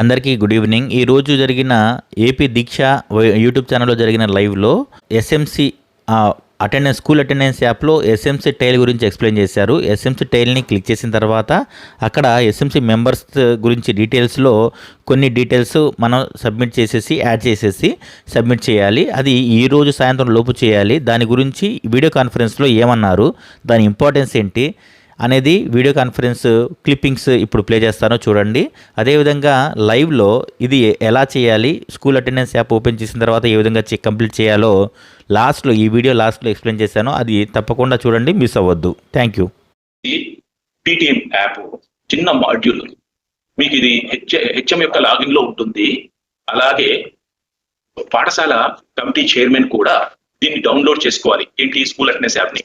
అందరికీ good evening. ఈ రోజు జరిగిన ఏపీ దీక్ష యూట్యూబ్ ఛానల్లో జరిగిన లైవ్లో ఎస్ఎంసి అటెండెన్స్ స్కూల్ అటెండెన్స్ యాప్లో ఎస్ఎంసి టైల్ గురించి ఎక్స్ప్లెయిన్ చేశారు. ఎస్ఎంసి టైల్ని క్లిక్ చేసిన తర్వాత అక్కడ ఎస్ఎంసి మెంబర్స్ గురించి డీటెయిల్స్లో కొన్ని డీటెయిల్స్ మనం సబ్మిట్ చేసేసి యాడ్ చేసేసి సబ్మిట్ చేయాలి. అది ఈ రోజు సాయంత్రం లోపు చేయాలి. దాని గురించి వీడియో కాన్ఫరెన్స్లో ఏమన్నారు? దాని ఇంపార్టెన్స్ ఏంటి? అనేది వీడియో కాన్ఫరెన్స్ క్లిప్పింగ్స్ ఇప్పుడు ప్లే చేస్తానో చూడండి. అదేవిధంగా లైవ్లో ఇది ఎలా చేయాలి స్కూల్ అటెండెన్స్ యాప్ ఓపెన్ చేసిన తర్వాత ఏ విధంగా చెక్ కంప్లీట్ చేయాలో లాస్ట్లో ఈ వీడియో లాస్ట్లో ఎక్స్ప్లెయిన్ చేశాను అది తప్పకుండా చూడండి మిస్ అవ్వద్దు. Thank you. పీటీఎం యాప్ చిన్న మాడ్యూల్. మీకు ఇది హెచ్ హెచ్ఎం యొక్క లాగిన్లో ఉంటుంది. అలాగే పాఠశాల కమిటీ చైర్మన్ కూడా దీన్ని డౌన్లోడ్ చేసుకోవాలి. ఏంటి స్కూల్ అటెండెన్స్ యాప్ని?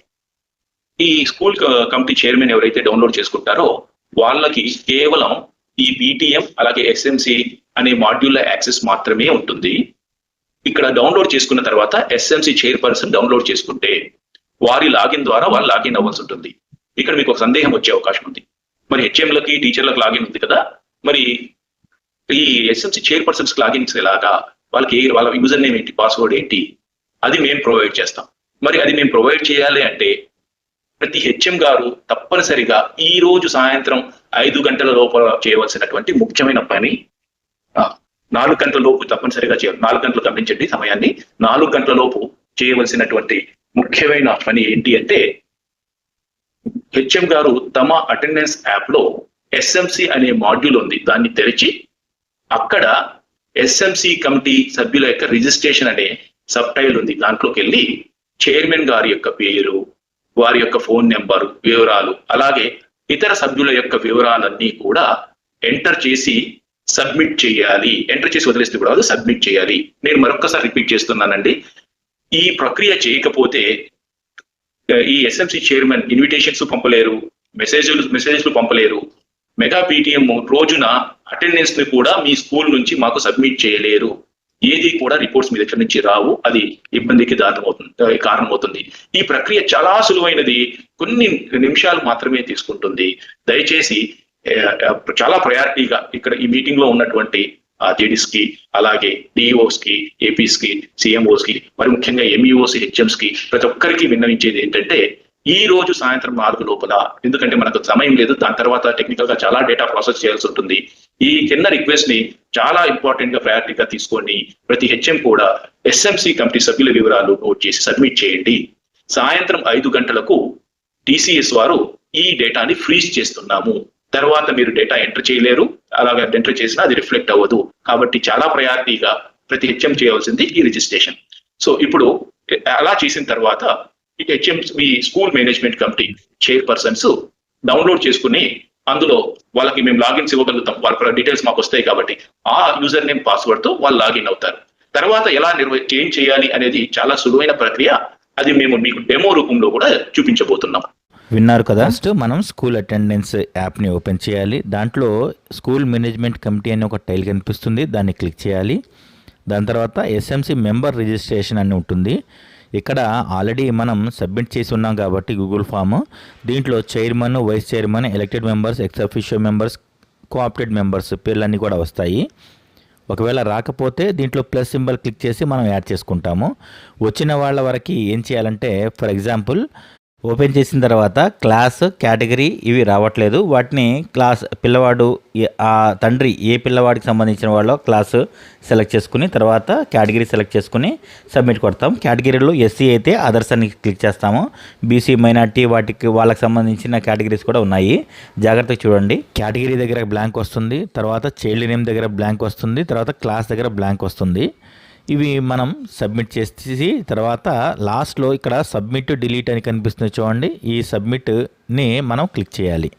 ఈ స్కూల్ uh, కమిటీ చైర్మన్ ఎవరైతే డౌన్లోడ్ చేసుకుంటారో వాళ్ళకి కేవలం ఈ బీటీఎం అలాగే ఎస్ఎంసి అనే మాడ్యూల్ యాక్సెస్ మాత్రమే ఉంటుంది. ఇక్కడ డౌన్లోడ్ చేసుకున్న తర్వాత ఎస్ఎంసి చైర్పర్సన్ డౌన్లోడ్ చేసుకుంటే వారి లాగిన్ ద్వారా వాళ్ళు లాగిన్ అవ్వాల్సి ఉంటుంది. ఇక్కడ మీకు ఒక సందేహం వచ్చే అవకాశం ఉంది. మరి హెచ్ఎంలకి టీచర్లకు లాగిన్ ఉంది కదా? మరి ఈ ఎస్ఎంసి చైర్పర్సన్స్ లాగిన్స్ ఎలాగా వాళ్ళకి ఏ- వాళ్ళ యూజర్ నేమ్ ఏంటి పాస్వర్డ్ ఏంటి అది మేము ప్రొవైడ్ చేస్తాం. మరి అది మేము ప్రొవైడ్ చేయాలి అంటే ప్రతి హెచ్ఎం గారు తప్పనిసరిగా ఈ రోజు సాయంత్రం ఐదు గంటల లోపల చేయవలసినటువంటి ముఖ్యమైన పని నాలుగు గంటల లోపు తప్పనిసరిగా చేయాలి నాలుగు గంటలు గమనించండి సమయాన్ని. నాలుగు గంటల లోపు చేయవలసినటువంటి ముఖ్యమైన పని ఏంటి అంటే హెచ్ఎం గారు తమ అటెండెన్స్ యాప్లో ఎస్ఎంసి అనే మాడ్యూల్ ఉంది. దాన్ని తెరిచి అక్కడ ఎస్ఎంసి కమిటీ సభ్యుల యొక్క రిజిస్ట్రేషన్ అనే సబ్ టైల్ ఉంది. దాంట్లోకి వెళ్ళి చైర్మన్ గారి యొక్క పేరు వారి యొక్క ఫోన్ నెంబర్ వివరాలు అలాగే ఇతర సభ్యుల యొక్క వివరాలన్నీ కూడా ఎంటర్ చేసి సబ్మిట్ చేయాలి. ఎంటర్ చేసి వదిలేస్తే కూడా సబ్మిట్ చేయాలి. నేను మరొకసారి రిపీట్ చేస్తున్నానండి. ఈ ప్రక్రియ చేయకపోతే ఈ ఎస్ఎంసి చైర్మన్ ఇన్విటేషన్స్ పంపలేరు మెసేజ్లు మెసేజ్లు పంపలేరు. మెగా పీటీఎం రోజున అటెండెన్స్ని కూడా మీ స్కూల్ నుంచి మాకు సబ్మిట్ చేయలేరు. ఏది కూడా రిపోర్ట్స్ మీ దగ్గర నుంచి రావు అది ఇబ్బందికి దారుణమవుతుంది కారణమవుతుంది. ఈ ప్రక్రియ చాలా సులువైనది. కొన్ని నిమిషాలు మాత్రమే తీసుకుంటుంది. దయచేసి చాలా ప్రయారిటీగా ఇక్కడ ఈ మీటింగ్లో ఉన్నటువంటి జేడీస్కి అలాగే డిఈఓస్కి ఏపీస్కి సిఎంఓస్కి మరి ముఖ్యంగా ఎంఈఓస్ హెచ్ఎంస్కి ప్రతి ఒక్కరికి విన్నవించేది ఏంటంటే ఈ రోజు సాయంత్రం నాలుగు లోపల ఎందుకంటే మనకు సమయం లేదు దాని తర్వాత టెక్నికల్గా చాలా డేటా ప్రాసెస్ చేయాల్సి ఉంటుంది. ఈ కింద రిక్వెస్ట్ని చాలా ఇంపార్టెంట్గా ప్రయారిటీగా తీసుకొని ప్రతి హెచ్ఎం కూడా ఎస్ఎంసి కమిటీ సభ్యుల వివరాలు నోట్ చేసి సబ్మిట్ చేయండి. సాయంత్రం ఐదు గంటలకు టీసీఎస్ వారు ఈ డేటాని ఫ్రీజ్ చేస్తున్నాము. తర్వాత మీరు డేటా ఎంటర్ చేయలేరు. అలాగే ఎంటర్ చేసినా అది రిఫ్లెక్ట్ అవ్వదు. కాబట్టి చాలా ప్రయారిటీగా ప్రతి హెచ్ఎం చేయవలసింది ఈ రిజిస్ట్రేషన్ సో ఇప్పుడు అలా చేసిన తర్వాత ఈ హెచ్ఎం ఈ school management committee chairpersons download చేసుకుని అందులో వాళ్ళకి మేము లాగిన్స్ ఇవ్వగలుగుతాం. వాళ్ళ డీటెయిల్స్ మాకు వస్తాయి కాబట్టి ఆ యూజర్ నేమ్ పాస్వర్డ్తో వాళ్ళు లాగిన్ అవుతారు. తర్వాత ఎలా నిర్వ ఏం చేయాలి అనేది చాలా సులువైన ప్రక్రియ. అది మేము మీకు డెమో రూపంలో కూడా చూపించబోతున్నాం. విన్నారు కదా? ఫస్ట్ మనం స్కూల్ అటెండెన్స్ యాప్ని ఓపెన్ చేయాలి. దాంట్లో స్కూల్ మేనేజ్మెంట్ కమిటీ అనే ఒక టైల్ కనిపిస్తుంది. దాన్ని క్లిక్ చేయాలి. దాని తర్వాత ఎస్ఎంసి మెంబర్ రిజిస్ట్రేషన్ అని ఉంటుంది. ఇక్కడ ఆల్రెడీ మనం సబ్మిట్ చేసి ఉన్నాం కాబట్టి గూగుల్ ఫామ్ దీంట్లో chairman vice chairman elected members ex official members co-opted members పేర్లన్నీ కూడా వస్తాయి. ఒకవేళ రాకపోతే దీంట్లో ప్లస్ సింబల్ క్లిక్ చేసి మనం యాడ్ చేసుకుంటాము. వచ్చిన వాళ్ళ వరకు ఏం చేయాలంటే ఫర్ ఎగ్జాంపుల్ ఓపెన్ చేసిన తర్వాత క్లాస్ కేటగిరీ ఇవి రావట్లేదు. వాటిని క్లాస్ పిల్లవాడు ఆ తండ్రి ఏ పిల్లవాడికి సంబంధించిన వాళ్ళో క్లాసు సెలెక్ట్ చేసుకుని తర్వాత కేటగిరీ సెలెక్ట్ చేసుకుని సబ్మిట్ కొడతాం. కేటగిరీలో ఎస్సీ అయితే అదర్స్ అని క్లిక్ చేస్తాము. బీసీ మైనార్టీ వాటికి వాళ్ళకి సంబంధించిన కేటగిరీస్ కూడా ఉన్నాయి. జాగ్రత్తగా చూడండి. కేటగిరీ దగ్గర బ్లాంక్ వస్తుంది తర్వాత చైల్డ్ నేమ్ దగ్గర బ్లాంక్ వస్తుంది తర్వాత క్లాస్ దగ్గర బ్లాంక్ వస్తుంది. ఇవి మనం సబ్మిట్ చేసి తర్వాత లాస్ట్లో ఇక్కడ సబ్మిట్ డిలీట్ అని కనిపిస్తుంది చూడండి. ఈ సబ్మిట్ని మనం క్లిక్ చేయాలి.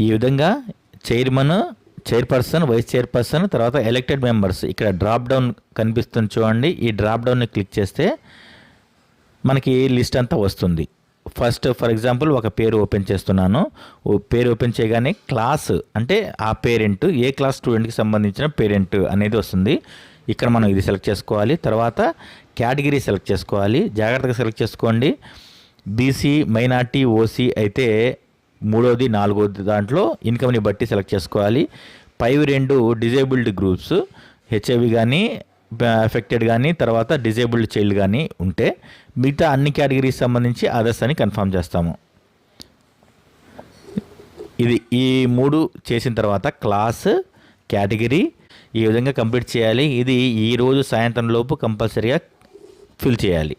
ఈ విధంగా చైర్మన్ చైర్పర్సన్ వైస్ చైర్పర్సన్ తర్వాత ఎలక్టెడ్ మెంబర్స్ ఇక్కడ డ్రాప్ డౌన్ కనిపిస్తుంది చూడండి. ఈ డ్రాప్ డౌన్ని క్లిక్ చేస్తే మనకి లిస్ట్ అంతా వస్తుంది. ఫస్ట్ ఫర్ ఎగ్జాంపుల్ ఒక పేరు ఓపెన్ చేస్తున్నాను. ఓ పేరు ఓపెన్ చేయగానే క్లాస్ అంటే ఆ పేరెంట్ ఏ క్లాస్ స్టూడెంట్కి సంబంధించిన పేరెంట్ అనేది వస్తుంది. ఇక్కడ మనం ఇది సెలెక్ట్ చేసుకోవాలి. తర్వాత కేటగిరీ సెలెక్ట్ చేసుకోవాలి. జాగ్రత్తగా సెలెక్ట్ చేసుకోండి. బీసీ మైనార్టీ ఓసీ అయితే మూడోది నాలుగోది దాంట్లో ఇన్కమ్ని బట్టి సెలెక్ట్ చేసుకోవాలి. పైవి రెండు డిజేబుల్డ్ గ్రూప్స్ హెచ్ఐవి కానీ ఎఫెక్టెడ్ కానీ తర్వాత డిజేబుల్డ్ చైల్డ్ కానీ ఉంటే మిగతా అన్ని కేటగిరీస్ సంబంధించి అదర్స్ అని కన్ఫర్మ్ చేస్తాము. ఇది ఈ మూడు చేసిన తర్వాత క్లాస్ కేటగిరీ ఈ విధంగా కంప్లీట్ చేయాలి. ఇది ఈరోజు సాయంత్రం లోపు కంపల్సరీగా ఫిల్ చేయాలి.